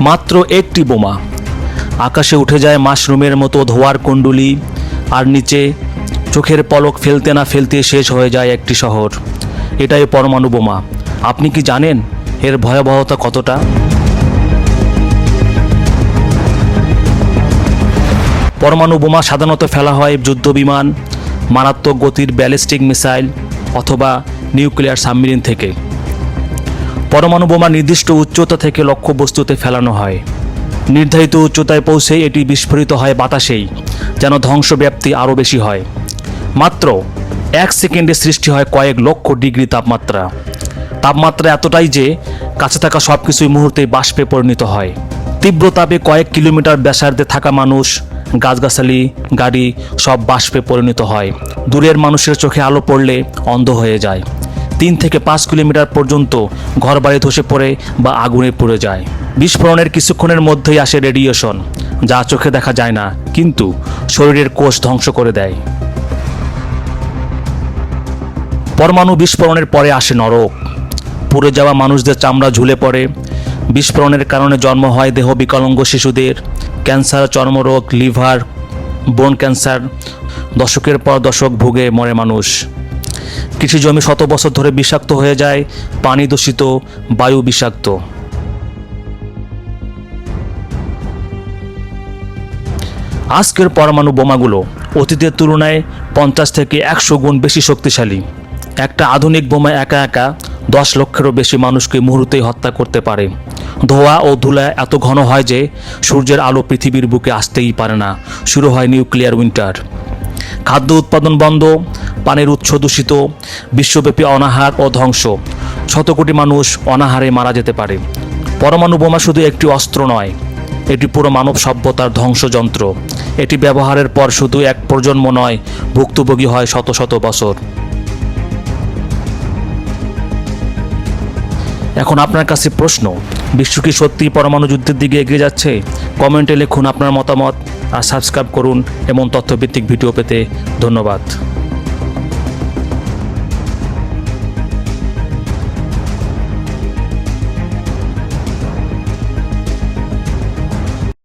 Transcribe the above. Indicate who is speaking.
Speaker 1: মাত্র একটি বোমা। আকাশে উঠে যায় মাশরুমের মতো ধোয়ার কুণ্ডুলি, আর নিচে চোখের পলক ফেলতে না ফেলতে শেষ হয়ে যায় একটি শহর। এটাই পরমাণু বোমা। আপনি কি জানেন এর ভয়াবহতা কতটা? পরমাণু বোমা সাধারণত ফেলা হয় যুদ্ধবিমান, মারাত্মক গতির ব্যালিস্টিক মিসাইল, অথবা নিউক্লিয়ার সাবমেরিন থেকে। পরমাণু বোমা নির্দিষ্ট উচ্চতা থেকে লক্ষ্যবস্তুতে ফেলানো হয়। নির্ধারিত উচ্চতায় পৌঁছে এটি বিস্ফোরিত হয় বাতাসেই, যেন ধ্বংসব্যাপ্তি আরও বেশি হয়। মাত্র এক সেকেন্ডে সৃষ্টি হয় কয়েক লক্ষ ডিগ্রি তাপমাত্রা। তাপমাত্রা এতটাই যে কাছে থাকা সব কিছুই মুহূর্তেই বাষ্পে পরিণত হয়। তীব্র তাপে কয়েক কিলোমিটার ব্যাসার্ধে থাকা মানুষ, গাছগাছালি, গাড়ি সব বাষ্পে পরিণত হয়। দূরের মানুষের চোখে আলো পড়লে অন্ধ হয়ে যায়। তিন থেকে পাঁচ কিলোমিটার পর্যন্ত ঘরবাড়ি ধসে পড়ে বা আগুনে পুড়ে যায়। বিস্ফোরণের কিছুক্ষণের মধ্যেই আসে রেডিয়েশন, যা চোখে দেখা যায় না, কিন্তু শরীরের কোষ ধ্বংস করে দেয়। পরমাণু বিস্ফোরণের পরে আসে নরক। পুড়ে যাওয়া মানুষদের চামড়া ঝুলে পড়ে। বিস্ফোরণের কারণে জন্ম হয় দেহ বিকলাঙ্গ শিশুদের। ক্যান্সার, চর্মরোগ, লিভার, বোন ক্যান্সার, দশকের পর দশক ভুগে মরে মানুষ। কৃষি জমি শত বছর ধরে বিষাক্ত হয়ে যায়, পানি দূষিত, বায়ু বিষাক্ত। আজকের পরমাণু বোমাগুলো অতীতের তুলনায় পঞ্চাশ থেকে একশো গুণ বেশি শক্তিশালী। একটা আধুনিক বোমা একা একা দশ লক্ষেরও বেশি মানুষকে মুহূর্তেই হত্যা করতে পারে। ধোঁয়া ও ধুলা এত ঘন হয় যে সূর্যের আলো পৃথিবীর বুকে আসতেই পারে না। শুরু হয় নিউক্লিয়ার উইন্টার। খাদ্য উৎপাদন বন্ধ পানির উৎস দূষিত, বিশ্বব্যাপী অনাহার ও ধ্বংস। শত কোটি মানুষ অনাহারে মারা যেতে পারে। পরমাণু বোমা শুধু একটি অস্ত্র নয়, এটি পুরো মানব সভ্যতার ধ্বংসযন্ত্র। এটি ব্যবহারের পর শুধু এক প্রজন্ম নয়, ভুক্তভোগী হয় শত শত বছর। এখন আপনার কাছে প্রশ্ন, বিশ্ব কি সত্যি পরমাণু যুদ্ধের দিকে এগিয়ে যাচ্ছে? কমেন্টে লিখুন আপনার মতামত আর সাবস্ক্রাইব করুন এমন তথ্যভিত্তিক ভিডিও পেতে ধন্যবাদ।